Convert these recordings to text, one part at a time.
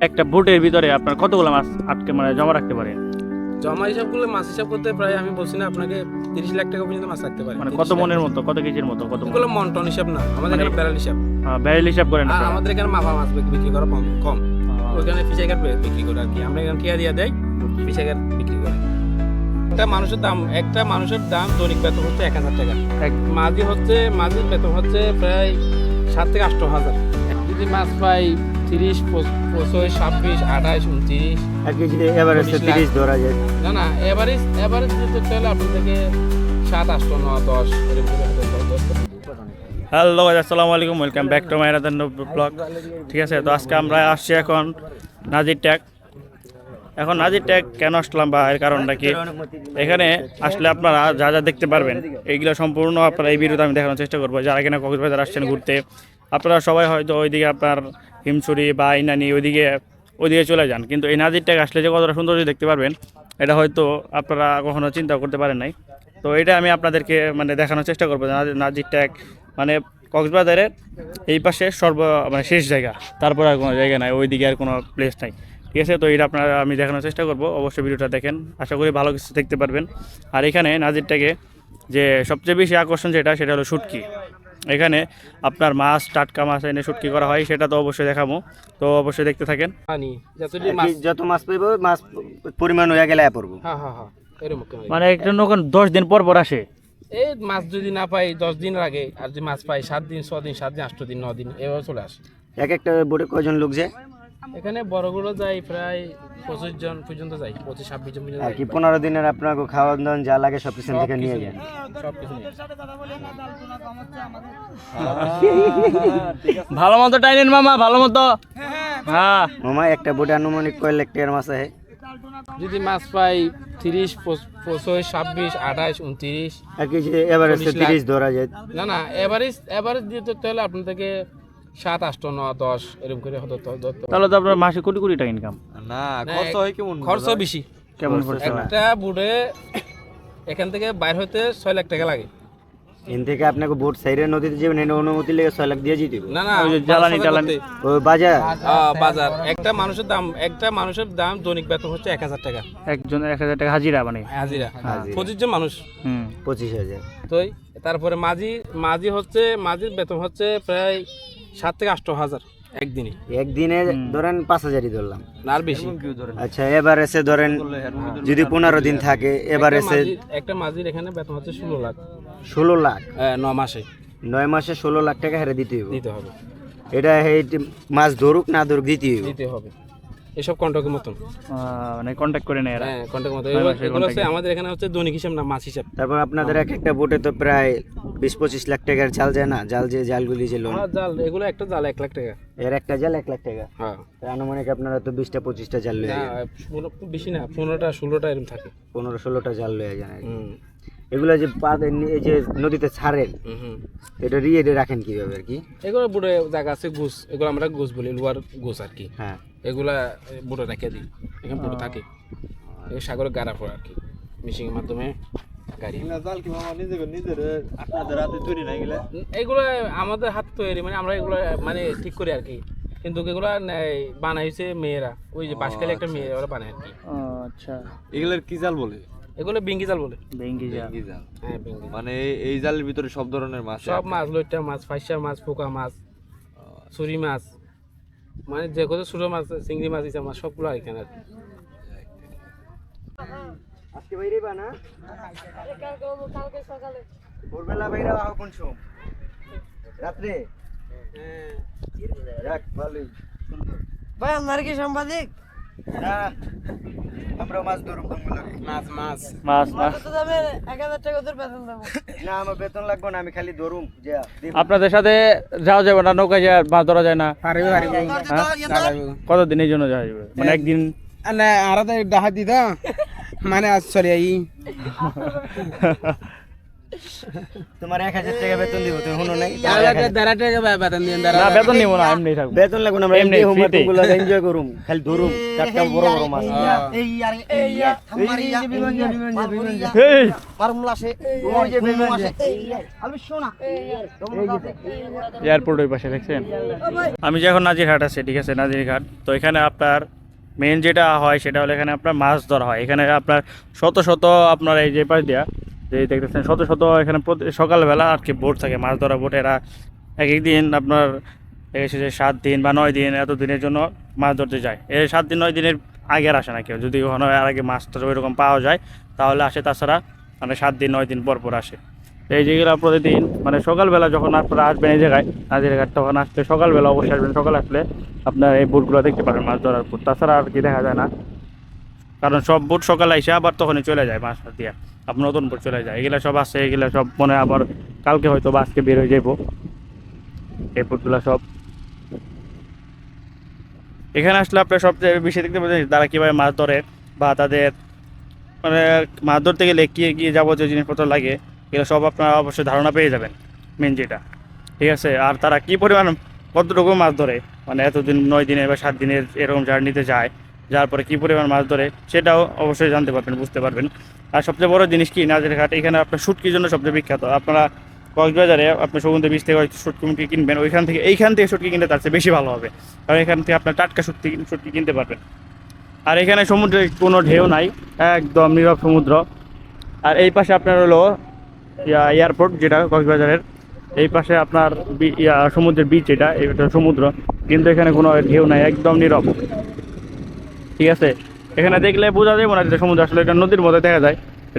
একটা বোটের ভিতরে আপনার কতগুলো মাছ আটকে মানে জমা রাখতে পারেন জমা হিসাব করলে মাছ হিসাব করতে প্রায় আমি বলছি না আপনাকে তিরিশ লাখ টাকা পর্যন্ত মাছ রাখতে পারে। মানে কত মনের মতো কত কেজির মতো কত মন এগুলো মন টন হিসাব না আমাদের এখানে ব্যারেল হিসাব। ব্যারেল হিসাব করেন আর আপনারা? আমাদের এখানে মাফা মাছ বিক্রি- করা কম কম। ওইখানে ফিশাই কাঠ বিক্রি করে আর কি। আমরা এখানে টিয়া দিয়ে দেয় ফিশাই বিক্রি করে। একটা মানুষের দাম একটা মানুষের দাম দৈনিক বেতন হচ্ছে এক হাজার টাকা। এক- মাঝি হচ্ছে মাঝির বেতন হচ্ছে প্রায় সাত থেকে আষ্ট হাজার। যদি মাছ পাই তিরিশ পঁচিশ ছাব্বিশ আঠাশ উনত্রিশ এভারেজে। তিরিশ ধরা যায়। না না এভারেজ এভারেজ আপনি থেকে সাত আষ্ট ন দশ হ্যালো আসসালামু আলাইকুম welcome back to my another blog ঠিক আছে তো আজকে আমরা আসছি এখন নাজির ট্যাগ এখন নাজির ট্যাগ কেন আসলাম বা এর কারণটা কি? এখানে আসলে আপনারা যা যা দেখতে পারবেন এইগুলো সম্পূর্ণ আপনারা এই ভিডিওতে আমি দেখানোর চেষ্টা করব। যারা কিনা কক্সবাজার আসছেন ঘুরতে আপনারা সবাই হয়তো ওইদিকে আপনার হিমছড়ি বা ইনানি ওইদিকে ওইদিকে চলে যান। কিন্তু এই নাজির ট্যাগ আসলে যে কতটা সৌন্দর্য দেখতে পারবেন, এটা হয়তো আপনারা কখনো চিন্তা করতে পারেন নাই। তো এটা আমি আপনাদেরকে মানে দেখানোর চেষ্টা করব নাজির ট্যাগ মানে কক্সবাজারের এই পাশে সর্ব মানে শেষ জায়গা। তারপর আর কোনো জায়গা নাই, ওইদিকে আর কোনো প্লেস নাই। ঠিক আছে? তো এটা আপনারা আমি দেখানোর চেষ্টা করব। অবশ্যই ভিডিওটা দেখেন। আশা করি ভালো কিছু দেখতে পারবেন। আর এখানে নাজিরটাকে যে সবচেয়ে বেশি আকর্ষণ যেটা, সেটা হলো শুটকি। এখানে আপনার মাছ টাটকা মাছ এনে শুটকি করা হয় সেটা তো অবশ্যই দেখাবো। তো অবশ্যই দেখতে থাকেন। যত মাছ পাইব মাছ পরিমাণ হয়ে গেলে পড়ব। হ্যাঁ হ্যাঁ হ্যাঁ। মানে একটা নৌকা দশ দিন পর পর আসে। এই মাছ যদি না পাই দশ দিন লাগে আর যদি মাছ পাই সাত দিন ছ দিন সাত দিন আট দিন ন দিন এভাবে চলে আসে। এক একটা বোটে কয়জন লোক যায় এখানে বড়গুলো যাই প্রায় পঁচিশ জন পর্যন্ত যাই পঁচিশ ছাব্বিশ জন পর্যন্ত আর কি পনেরো দিনের আপনাকে খাওয়া দাওয়া যা লাগে সব কিছু থেকে নিয়ে যান। সব কিছু ভালো মতো টাইনেন মামা ভালো মতো। হ্যাঁ। মামা একটা বোটে আনুমানিক কয় লাখ টাকার মাছ আছে যদি মাছ পাই তিরিশ পঁচিশ ছাব্বিশ আঠাশ উনত্রিশ আর কি এভারেজে। তিরিশ ধরা যায়। না না এভারেজ এভারেজ দিতে চাইলে আপনার থেকে সাত আষ্ট ন দশ এরকম করে হতো। তাহলে তো আপনার মাসে কোটি কোটি টাকা ইনকাম না খরচ হয় কেমন খরচ বেশি। কেমন করছে একটা বুড়ে এখান থেকে বাইর হতে ছয় লাখ টাকা লাগে। এন থেকে আপনাকে বোট সাইডে নদীতে যাবেন এনে অনুমতি লেগে ছয় লাখ দিয়ে যেতে না না ওই জ্বালানি টালানি। ওই বাজার? বাজার। একটা মানুষের দাম একটা মানুষের দাম দৈনিক বেতন হচ্ছে এক হাজার টাকা। একজন এক হাজার টাকা হাজিরা মানে? হাজিরা হাজিরা। পঁচিশ জন মানুষ। হুম। পঁচিশ হাজার। তো তারপরে মাঝি মাঝি হচ্ছে মাঝির বেতন হচ্ছে প্রায় সাত থেকে আষ্ট হাজার একদিনে। একদিনে ধরেন পাঁচ হাজারই ধরলাম। আর বেশি। আচ্ছা এভারেজে ধরেন যদি পনেরো দিন থাকে এভারেজে একটা মাঝির এখানে বেতন হচ্ছে ষোলো লাখ। ষোলো লাখ? ন মাসে। নয় মাসে ষোলো লাখ টাকা হেরে দিতে হবে দিতে হবে। এটা এই মাছ ধরুক না ধরুক দিতে হবে দিতে হবে। এসব কন্ট্রাক্টের মতন। আহ, মানে কন্ট্যাক্ট করে নেয় এরা। হ্যাঁ কন্ট্রাক্ট মতো এগুলো হচ্ছে আমাদের এখানে হচ্ছে দৈনিক হিসাব না মাছ হিসাব। তারপর আপনাদের এক একটা বোটে তো প্রায় বিশ পঁচিশ লাখ টাকার জাল যায় না? জাল যে জালগুলি যে লোন জাল এগুলো একটা জাল এক লাখ টাকা। এর একটা জাল এক লাখ টাকা। হ্যাঁ। আনুমানিক আপনারা তো বিশটা পঁচিশটা জাল লয়ে বেশি না পনেরোটা ষোলোটা এরকম থাকে। পনেরো ষোলোটা জাল লয়ে। হুম। এগুলো যে পা এই যে নদীতে ছাড়েন এটা রিয়ে রাখেন কীভাবে আর কি? এগুলো বুড়ে জায়গা আছে গুছ এগুলো আমরা গুছ বলি লোয়ার গুছ আর কি। হ্যাঁ। এগুলা বুড়ো রেখে দিই। এখানে বুড়ো থাকে। এই সাগরে গাড়া পড়ে আর কি। মেশিনের মাধ্যমে গাড়ি। জাল কি মামা নিজে নিজের আপনাদের হাতে তৈরি না গেলে এগুলো আমাদের হাত তৈরি মানে আমরা এগুলো মানে ঠিক করি আর কি। কিন্তু এগুলো বানাইছে মেয়েরা। ওই যে বাসকালে একটা মেয়ে ওরা বানায় আর কি। আচ্ছা। এগুলোর কি জাল বলে? এগুলো বিঙ্গি জাল বলে। বেঙ্গি জাল। হ্যাঁ বিঙ্গি মানে এই- জালের ভিতরে সব ধরনের মাছ সব মাছ লইটা মাছ ফাইসা মাছ পোকা মাছ ছুরি মাছ মানে যে কোনো ছোটো মাছ চিংড়ি মাছ ইসা মাছ সবগুলো এখানে আর। আজকে বাইরে বা না? ভোরবেলা বাইরে আহ কোন সময়? রাত্রে? যাক ভালোই ভাই আপনার কি সাংবাদিক? আমরা মাছ ধরুক মাছ মাছ মাছ মাছ কত দামে এক হাজার টাকা তোর বেতন দেবো না আমার বেতন লাগবে না আমি খালি ধরুম যে আপনাদের সাথে যাওয়া যাবে না নৌকায় যায় মাছ ধরা যায় না পারবে পারবে কত দিনের জন্য যাওয়া যাবে মানে একদিন না আর দিদা মানে আজ চলে আই তোমার এক হাজার টাকা বেতন দিব তুমি শুনো নাই? দেড় টাকা বেতন দিন দেড় না বেতন নিব না এমনি থাকব। বেতন লাগবে না এমনি এমনি হোমগুলো এনজয় করুম খালি ধরুম চারটা বড় বড় মাছ। এই আর এই থামার বিমান যা বিমান যা বিমান যা এই, ওই যে বিমান যা আমি শোনা এয়ারপোর্ট ওই পাশে দেখছেন? আমি যে এখন নাজিরহাট আছে ঠিক আছে নাজিরঘাট তো এখানে আপনার মেন যেটা হয় সেটা হলো এখানে আপনার মাছ ধরা হয়। এখানে আপনার শত শত আপনার এই যে পাশ দিয়া যে দেখতেছেন, শত শত এখানে সকালবেলা আর কি বোট থাকে, মাছ ধরা বোট এরা এক এক দিন আপনার এসে যে সাত দিন বা নয় দিন এত দিনের জন্য মাছ ধরতে যায়। এই সাত দিন, নয় দিনের আগে আর আসে না কেউ। যদি কখনো এর আগে মাছটা ওইরকম পাওয়া যায়, তাহলে আসে। তাছাড়া মানে সাত দিন, নয় দিন পর পর আসে। এই যেগুলো প্রতিদিন মানে সকালবেলা যখন আপনারা আসবেন এই জায়গায়, নাজির ঘাট তখন আসলে সকালবেলা অবশ্যই আসবেন। সকালে আসলে আপনার এই বোটগুলো দেখতে পাবেন মাছ ধরার বোট তাছাড়া আর কি দেখা যায় না। কারণ সব বোট সকালে এসে আবার তখনই চলে যায় মাছ দিয়ে। আপনার নতুন বোট চলে যায়। এগুলা সব আসছে এগুলা সব মনে আবার কালকে হয়তো বা আজকে বের হয়ে যাব এই বোটগুলো সব। এখানে আসলে আপনার সবচেয়ে বেশি দেখতে পাচ্ছেন, তারা কীভাবে মাছ ধরে বা তাদের মানে মাছ ধরতে গেলে কী কী যাবতীয় জিনিসপত্র লাগে, এগুলো সব আপনারা অবশ্যই ধারণা পেয়ে যাবেন মেন যেটা। ঠিক আছে? আর তারা কি পরিমাণ কতটুকু মাছ ধরে? মানে এতদিন নয় দিনের বা সাত দিনের এরকম জার্নিতে যায় যার পরে কী পরিমাণ মাছ ধরে সেটাও অবশ্যই জানতে পারবেন, বুঝতে পারবেন। আর সবচেয়ে বড় জিনিস কি নাজের ঘাট এখানে আপনার শুটকির জন্য সবচেয়ে বিখ্যাত। আপনারা কক্সবাজারে আপনি সমুদ্র বীজ থেকে হয়তো মুটকি কিনবেন, ওইখান থেকে, এইখান থেকে শুটকি কিনতে তার চেয়ে বেশি ভালো হবে। কারণ এখান থেকে আপনার টাটকা শুটকি শুটকি কিনতে পারবেন। আর এখানে সমুদ্রে কোনো ঢেউ নাই, একদম নীরব সমুদ্র। আর এই পাশে আপনার হলো এয়ারপোর্ট যেটা কক্সবাজারের। এই পাশে আপনার সমুদ্রের বিচ এটা এটা সমুদ্র। কিন্তু এখানে কোনো ঢেউ নাই, একদম নীরব। ঠিক আছে? এখানে দেখলে বোঝা যাবে না যে সমুদ্র, আসলে এটা নদীর মধ্যে দেখা যায়।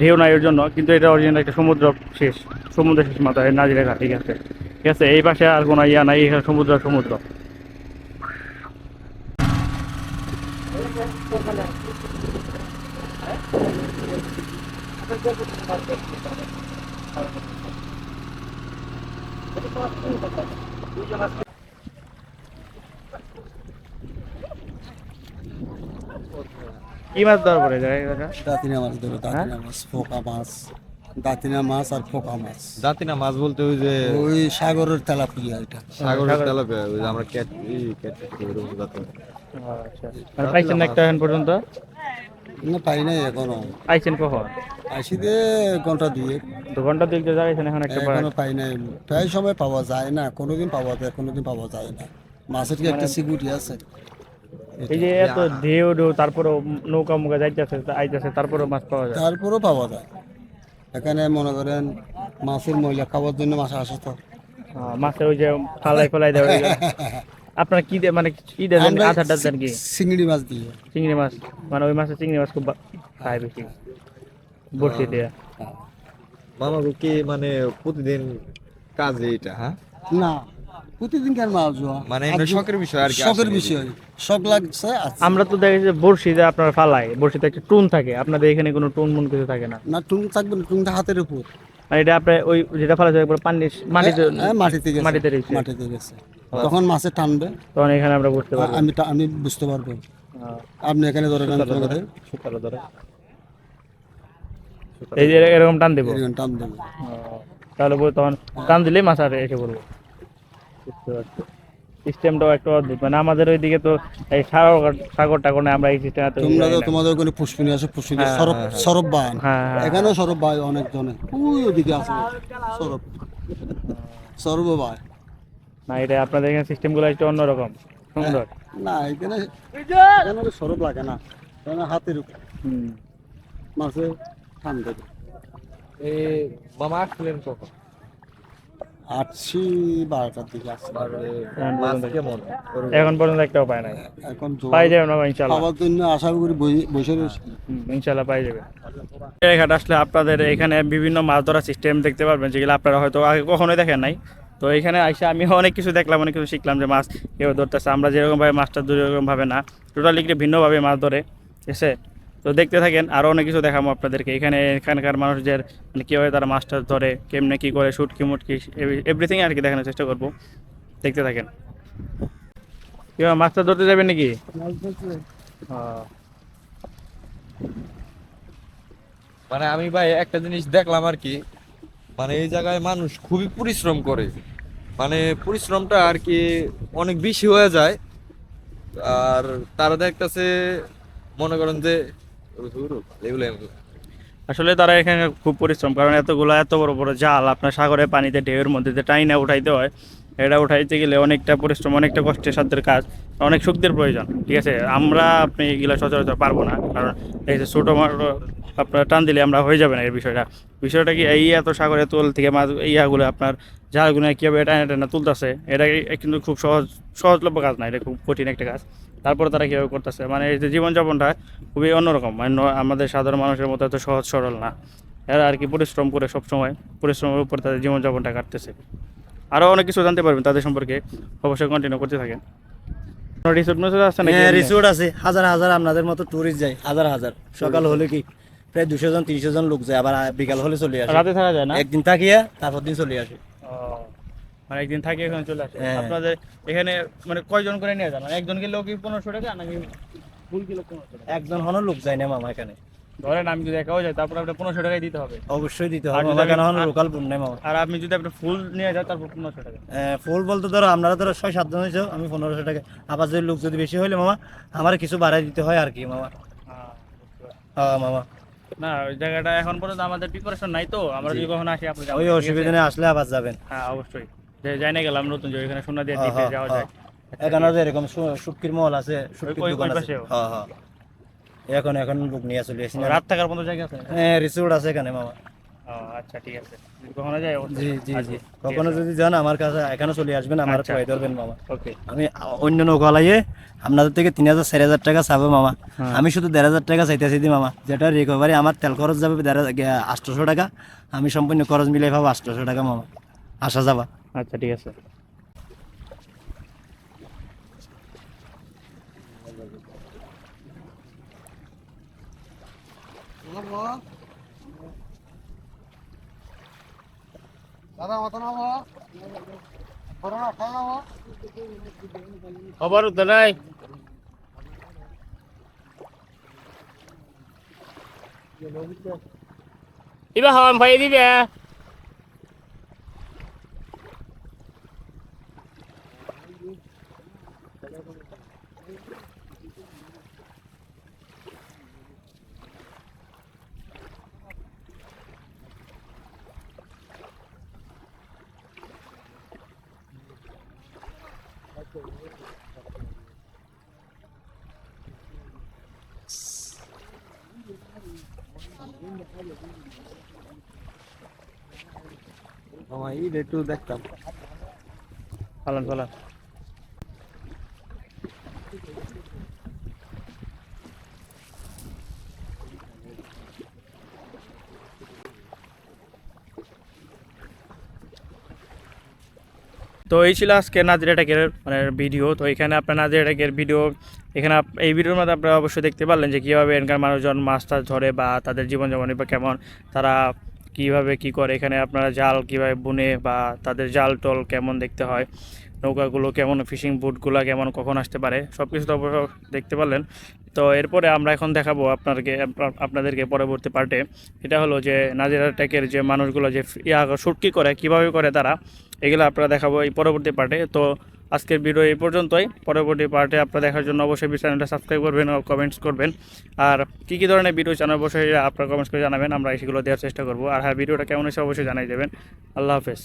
ঢেউ নাই এর জন্য, কিন্তু এটা অরিজিনাল একটা সমুদ্র শেষ সমুদ্র শেষ মাথায় নাজিরেখা ঠিক আছে? ঠিক আছে, এই পাশে আর কোনো ইয়া নাই, এখানে সমুদ্র সমুদ্র আর সমুদ্র। কি মাছ ধরা পড়ে যায় এটা? দাঁতিনা মাছ ধরো দাঁতিনা মাছ ফোকা মাছ দাঁতিনা মাছ আর ফোকা মাছ। দাঁতিনা মাছ বলতে ওই যে ওই সাগরের তেলাপিয়া এটা। সাগরের তেলাপিয়া ওই যে আমরা ক্যাট ক্যাট। আচ্ছা মানে পাইছেন একটা এখন পর্যন্ত? না পাই নাই এখনও। পাইছেন কখন? দে ঘণ্টা দুয়ে দু ঘণ্টা দুই যাইছেন এখন একটা এখনও পাই নাই। প্রায় সময় পাওয়া যায় না কোনোদিন পাওয়া যায় কোনোদিন পাওয়া যায় না। মাছের কি একটা সিকিউরিটি আছে? এই যে এত ঢেউ ঢেউ তারপরে নৌকা মুখা যাইতেছে আইতেছে তারপরে মাছ পাওয়া যায়। তারপরেও পাওয়া যায়। এখানে মনে করেন মাছের ময়লা খাওয়ার জন্য মাছ আসে তো। হ্যাঁ, মাছে ওই যে ফালাই ফালাই দেওয়া আপনার কি দে মানে কি দেন আধারটা দেন কি? চিংড়ি মাছ দিয়ে। চিংড়ি মাছ মানে ওই মাছে চিংড়ি মাছ খুব খায় বেশি। বড়শি দিয়ে। মামা গো কি মানে প্রতিদিন কাজে এটা হ্যাঁ? না। প্রতিদিন কেন মাছ ধোয়া? মানে শখের বিষয় আর কি শখের বিষয়। শখ লাগছে আচ্ছা। আমরা তো দেখি যে বড়শিতে আপনার ফালাই বড়শিতে একটা টুন থাকে। আপনাদের এখানে কোনো টুন মুন কিছু থাকে না? না টুং থাকবে না টুংটা হাতের উপর। মানে এটা আপনার ওই যেটা পানি মাটিতে মাটিতে গেছে। মাটিতে রয়েছে। মাটিতে গেছে। তখন মাছে টানবে। তখন এখানে আমরা বুঝতে পারব। আমি আমি বুঝতে পারব। আপনি এখানে ধরে সুতালো ধরে। এই যে এরকম টান দেবো? এরকম টান দেবে। তাহলে তখন টান দিলেই মাছ আর এসে পড়ব। বুঝতে পারছি। সিস্টেমটাও একটু অদ্ভুত। মানে আমাদের ওইদিকে তো এই সাগর সাগর টাগর নেই আমরা এই সিস্টেম তোমরা তো তোমাদের ওখানে পুষ্পিনী আছে পুষ্পিনী সরব সরব বান। হ্যাঁ, হ্যাঁ। এখানেও সরব ভাই অনেক জনে ওই ওদিকে আছে। সরব। সরব ভাই না এটা আপনাদের এখানে সিস্টেমগুলো একটু অন্যরকম। সুন্দর। না এখানে এখানে সরব লাগে না। এখানে হাতের টান দেবে এই মামা আসলেন কখন? আটশি বারোটার দিকে আসছে এখন পর্যন্ত- এখন একটাও পায় নাই। এখন পাই যাবেন না ইনশাল্লাহ খাবার জন্য আশা করি বসে রয়েছে। ইনশাল্লাহ পাই যাবে। ঘাট আসলে আপনাদের এখানে বিভিন্ন মাছ ধরার সিস্টেম দেখতে পারবেন যেগুলো আপনারা হয়তো আগে কখনোই দেখেন নাই। তো এখানে আইসা আমি অনেক কিছু দেখলাম অনেক কিছু শিখলাম যে মাছ কেউ ধরতেছে। আমরা যেরকমভাবে মাছটা ধরি ওরকমভাবে না। টোটালি একটু ভিন্নভাবে মাছ ধরে আছে? তো দেখতে থাকেন আরও অনেক কিছু দেখাবো আপনাদেরকে। এখানে এখানকার মানুষদের মানে কীভাবে তারা মাছটা ধরে, কেমনে কী করে শুটকি মুটকি এভরিথিং আর কি দেখানোর চেষ্টা করব। দেখতে থাকেন। কীভাবে মাছটা ধরতে যাবেন নাকি? মানে আমি ভাই একটা জিনিস দেখলাম আর কি মানে এই জায়গায় মানুষ খুবই পরিশ্রম করে। মানে পরিশ্রমটা আর কি অনেক বেশি হয়ে যায়। আর তারা দেখতেছে, মনে করেন যে আসলে তারা এখানে খুব পরিশ্রম, কারণ এতগুলো, এত বড় বড় জাল আপনার সাগরে পানিতে, ঢেউয়ের মধ্যে টাইনা উঠাইতে হয়। এটা উঠাইতে গেলে অনেকটা পরিশ্রম, অনেকটা কষ্টের সাধ্যের কাজ, অনেক শক্তির প্রয়োজন, ঠিক আছে? আমরা আপনি এগুলো সচরাচর পারব না, কারণ এই যে ছোটো মাটো আপনার টান দিলে আমরা হয়ে যাবে না এই বিষয়টা। বিষয়টা কি, এই এত সাগরে তোল থেকে মাছ ইয়াগুলো আপনার জালগুলো কীভাবে টানা টানা তুলতেছে, এটা কিন্তু খুব সহজ, সহজলভ্য কাজ না, এটা খুব কঠিন একটা কাজ। তারপরে তারা কীভাবে করতেছে? মানে এই যে জীবনযাপনটা খুবই অন্যরকম। মানে আমাদের সাধারণ মানুষের মতো এত সহজ সরল না। এরা আর কি পরিশ্রম করে সবসময় পরিশ্রমের উপর তাদের জীবনযাপনটা কাটতেছে। আরও অনেক কিছু জানতে পারবেন তাদের সম্পর্কে। অবশ্যই কন্টিনিউ করতে থাকেন। রিসোর্ট আছে হ্যাঁ রিসোর্ট আছে। হাজার হাজার আপনাদের মতো টুরিস্ট যায়। হাজার হাজার। সকাল হলে কি প্রায় দুশো জন তিনশো জন লোক যায়। আবার বিকাল হলে চলে আসে। রাতে থাকা যায় না? একদিন থাকিয়া তারপর দিন চলে আসে। মানে একদিন থাকি এখানে চলে আসে। হ্যাঁ। আপনাদের এখানে মানে কয়জন করে নিয়ে যান? মানে একজন গেলেও কি পনেরোশো টাকা নাকি ফুল কিলো পনেরোশো টাকা? একজন হনো লোক যায় না মামা এখানে। ধরেন আমি যদি একাও যাই তারপর আপনার পনেরোশো টাকাই দিতে হবে। অবশ্যই দিতে হবে। লোকাল মামা। আর আপনি যদি আপনি ফুল নিয়ে যান তারপর পনেরোশো টাকা। ফুল বলতে ধরো আপনারা ধরো ছয় সাতজন হয়েছে আমি পনেরোশো টাকা। আবার যদি লোক যদি বেশি হইলে মামা আমার কিছু বাড়াই দিতে হয় আর কি মামা। হ্যাঁ। হ্যাঁ মামা। না ওই জায়গাটা এখন পর্যন্ত আমাদের প্রিপারেশন নাই তো। আমরা যদি কখনো আসি আপনি ওই অসুবিধা নেই আসলে আবার যাবেন। হ্যাঁ অবশ্যই। যাই না গেলাম নতুন যে ওইখানে সোনা দিয়ে হ্যাঁ, দ্বীপে হ্যাঁ, যাওয়া হ্যাঁ। যায়। এখানে যে এরকম শুটকির আছে শুটকির দোকান আছে। হ্যাঁ হ্যাঁ। এখন এখন লোক নিয়ে চলে আসি। রাত থাকার মতো জায়গা আছে? হ্যাঁ রিসোর্ট আছে এখানে মামা। আচ্ছা ঠিক আছে। কখনো জি জি জি। কখনো যদি যান আমার কাছে এখানে চলে আসবেন আমার আচ্ছা। পাই ধরবেন মামা। ওকে। আমি অন্য নৌকা লাইয়ে আপনাদের থেকে তিন হাজার চার হাজার টাকা চাবো মামা। আমি শুধু দেড় হাজার টাকা চাইতেছি দি মামা। যেটা রিকভারি আমার তেল খরচ যাবে আটশোশো টাকা। আমি সম্পূর্ণ খরচ মিলাই পাবো আটশোশো টাকা মামা। আসা যাবা। আচ্ছা ঠিক আছে। খবর তো নাই দিবা হন ভাই দিবে। ঈদ একটু দেখতাম। পালন পালন। তো এই ছিল আজকে নাজিরা ট্যাকের মানে ভিডিও। তো এখানে আপনার নাজিরা ট্যাকের ভিডিও, এখানে এই ভিডিওর মধ্যে আপনারা অবশ্যই দেখতে পারলেন যে কীভাবে এখানকার মানুষজন মাছ টাছ ধরে বা তাদের জীবনযাপন বা কেমন, তারা কীভাবে কি করে। এখানে আপনারা জাল কীভাবে বুনে বা তাদের জাল টল কেমন দেখতে হয়, নৌকাগুলো কেমন, ফিশিং বুটগুলো কেমন, কখন আসতে পারে সব কিছু তো দেখতে পারলেন। তো এরপরে আমরা এখন দেখাবো আপনাদেরকে আপনাদেরকে পরবর্তী পার্টে। এটা হলো যে নাজিরা ট্যাকের যে মানুষগুলো যে ইয়া শুটকি করে, কীভাবে করে তারা এগুলো আপনারা দেখাবো এই পরবর্তী পার্টে। তো আজকের ভিডিও এই পর্যন্তই। পরবর্তী পার্টে আপনারা দেখার জন্য অবশ্যই চ্যানেলটা সাবস্ক্রাইব করবেন ও কমেন্টস করবেন। আর কী কী ধরনের ভিডিও চ্যানেল অবশ্যই আপনারা কমেন্টস করে জানাবেন, আমরা সেগুলো দেওয়ার চেষ্টা করব। আর হ্যাঁ ভিডিওটা কেমন হয়েছে অবশ্যই জানাই দেবেন। আল্লাহ হাফেজ।